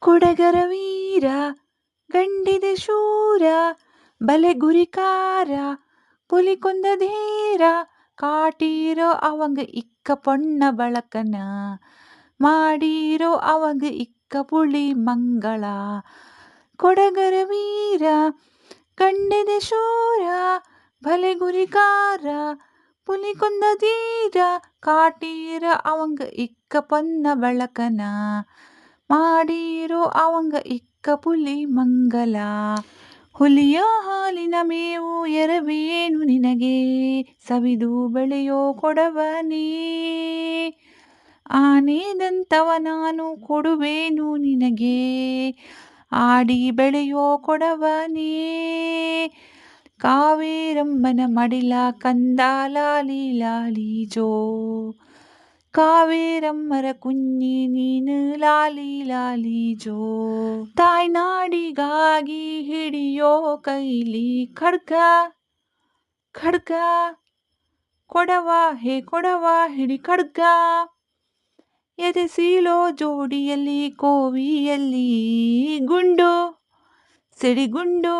ಕೊಡಗರ ವೀರ, ಗಂಡಿದೆ ಶೂರ, ಬಲೆ ಗುರಿಕಾರ, ಪುಲಿ ಕೊಂದ ಧೀರ, ಕಾಟೀರೋ ಅವಂಗ ಇಕ್ಕ ಪೊಣ್ಣ ಬಳಕನ, ಮಾಡೀರೋ ಅವಂಗ ಇಕ್ಕ ಪುಳಿ ಮಂಗಳ. ಕೊಡಗರ ವೀರ, ಗಂಡಿದೆ ಶೂರ, ಬಲೆ ಗುರಿಕಾರ, ಪುಲಿ ಕೊಂದ ಧೀರ, ಕಾಟೀರ ಅವಂಗ ಇಕ್ಕ ಪೊನ್ನ ಬಳಕನ. ಮಾಡೀರೋ ಅವಂಗ ಇಕ್ಕ ಪುಲಿ ಮಂಗಲ. ಹುಲಿಯ ಹಾಲಿನ ಮೇವು ಎರವೇನು ನಿನಗೆ? ಸವಿದು ಬೆಳೆಯೋ ಕೊಡವನೇ. ಆನೆದಂತವ ನಾನು ಕೊಡುವೇನು ನಿನಗೆ. ಆಡಿ ಬೆಳೆಯೋ ಕೊಡವನೇ. ಕಾವೇರಮ್ಮನ ಮಡಿಲ ಕಂದ ಲಾಲಿ ಲಾಲಿ ಜೋ. ಕಾವೇರಮ್ಮರ ಕುಂಜಿ ನೀನು ಲಾಲಿ ಲಾಲಿ ಜೋ. ತಾಯ್ನಾಡಿಗಾಗಿ ಹಿಡಿಯೋ ಕೈಲಿ ಖಡ್ಗ ಖಡ್ಗ. ಕೊಡವ ಹೇ ಕೊಡವ ಹಿಡಿ ಖಡ್ಗ. ಎದೆ ಸೀಲೋ ಜೋಡಿಯಲ್ಲಿ ಕೋವಿಯಲ್ಲಿ ಗುಂಡು, ಸಿಡಿಗುಂಡು.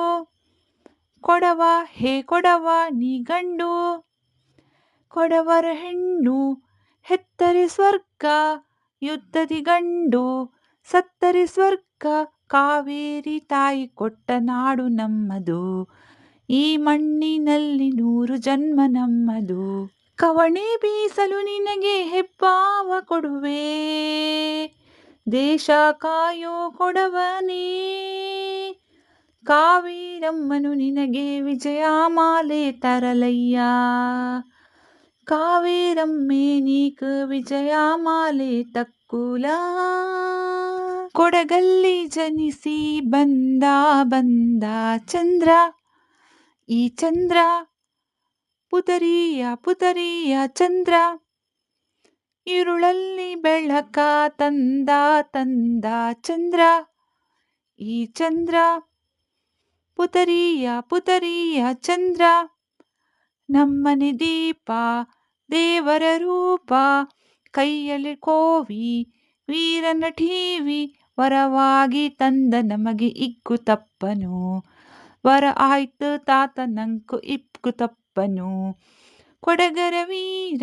ಕೊಡವ ಹೇ ಕೊಡವ ನೀ ಗಂಡು, ಕೊಡವರ ಹೆಣ್ಣು ಹೆತ್ತರೆ ಸ್ವರ್ಗ, ಯುದ್ಧದಿ ಗಂಡು, ಸತ್ತರೆ ಸ್ವರ್ಗ, ಕಾವೇರಿ ತಾಯಿ ಕೊಟ್ಟ ನಾಡು ನಮ್ಮದು. ಈ ಮಣ್ಣಿನಲ್ಲಿ ನೂರು ಜನ್ಮ ನಮ್ಮದು. ಕವಣೆ ಬೀಸಲು ನಿನಗೆ ಹೆಬ್ಬಾವ ಕೊಡುವೆ. ದೇಶ ಕಾಯೋ ಕೊಡವನೇ. ಕಾವೇರಮ್ಮನು ನಿನಗೆ ವಿಜಯಮಾಲೆ ತರಲಯ್ಯ. ಕಾವೇರಮ್ಮೆ నీకు ವಿಜಯಮಾಲೆ ತಕ್ಕುಲ. ಕೊಡಗಲ್ಲಿ ಜನಿಸಿ ಬಂದ ಬಂದ ಚಂದ್ರ. ಈ ಚಂದ್ರ ಪುತರಿಯ ಪುತರಿಯ ಚಂದ್ರ. ഇരുಳಲ್ಲಿ ಬೆಳಕ ತಂದ ತಂದ ಚಂದ್ರ. ಈ ಚಂದ್ರ ಪುತರಿಯ ಪುತರಿಯ ಚಂದ್ರ. ನಮ್ಮನೆ ದೀಪ ದೇವರ ರೂಪ, ಕೈಯಲ್ಲಿ ಕೋವಿ ವೀರನ ಠೀವಿ ವರವಾಗಿ ತಂದ ನಮಗೆ ಇಕ್ಕು ತಪ್ಪನು. ವರ ಆಯ್ತು ತಾತ ನಂಕು ಇಕ್ಕು ತಪ್ಪನು. ಕೊಡಗರ ವೀರ,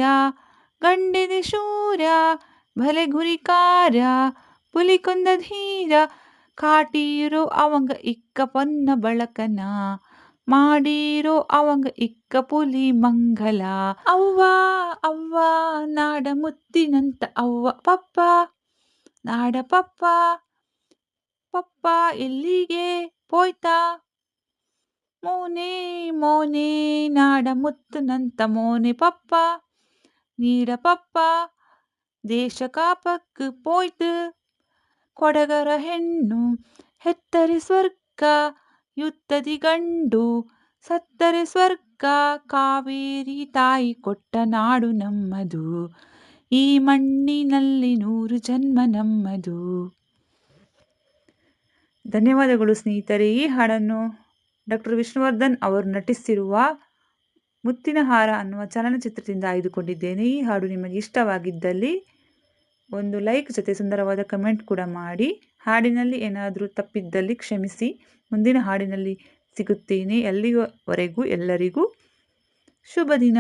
ಗಂಡಿದೆ ಶೂರ, ಭಲೆ ಗುರಿಕಾರ, ಪುಲಿ ಕೊಂದ ಧೀರ ಕಾಟೀರು ಅವಂಗ ಇಕ್ಕ ಪೊನ್ನ ಬಳಕನ. ಮಾಡಿರೋ ಅವಂಗ ಇಕ್ಕ ಪುಲಿ ಮಂಗಲ. ಅವ್ವ ಅವ್ವ, ನಾಡ ಮುತ್ತಿನಂತ ಅವ್ವ, ಪಪ್ಪ, ನಾಡ ಪಪ್ಪ ಪಪ್ಪ ಎಲ್ಲಿಗೆ ಪೋಯ್ತಾ? ಮೋನೆ ಮೋನೆ, ನಾಡ ಮುತ್ತನಂತ ಮೋನೆ ಪಪ್ಪ, ನೀಡ ಪಪ್ಪ, ದೇಶ ಕಾಪಕ್ಕ ಪೋಯ್ತು. ಕೊಡಗರ ಹೆಣ್ಣು, ಹೆತ್ತರಿ ಸ್ವರ್ಗ ಯುದ್ಧದಿ ಗಂಡು ಸತ್ತರೆ ಸ್ವರ್ಗ ಕಾವೇರಿ ತಾಯಿ ಕೊಟ್ಟ ನಾಡು ನಮ್ಮದು. ಈ ಮಣ್ಣಿನಲ್ಲಿ ನೂರು ಜನ್ಮ ನಮ್ಮದು. ಧನ್ಯವಾದಗಳು ಸ್ನೇಹಿತರೆ. ಈ ಹಾಡನ್ನು ಡಾಕ್ಟರ್ ವಿಷ್ಣುವರ್ಧನ್ ಅವರು ನಟಿಸಿರುವ ಮುತ್ತಿನ ಹಾರ ಅನ್ನುವ ಚಲನಚಿತ್ರದಿಂದ ಆಯ್ದುಕೊಂಡಿದ್ದೇನೆ. ಈ ಹಾಡು ನಿಮಗೆ ಇಷ್ಟವಾಗಿದ್ದಲ್ಲಿ ಒಂದು ಲೈಕ್ ಜೊತೆ ಸುಂದರವಾದ ಕಮೆಂಟ್ ಕೂಡ ಮಾಡಿ. ಹಾಡಿನಲ್ಲಿ ಏನಾದರೂ ತಪ್ಪಿದ್ದಲ್ಲಿ ಕ್ಷಮಿಸಿ. ಮುಂದಿನ ಹಾಡಿನಲ್ಲಿ ಸಿಗುತ್ತೇನೆ ಎಲ್ಲಿಯವರೆಗೂ ಎಲ್ಲರಿಗೂ ಶುಭ ದಿನ.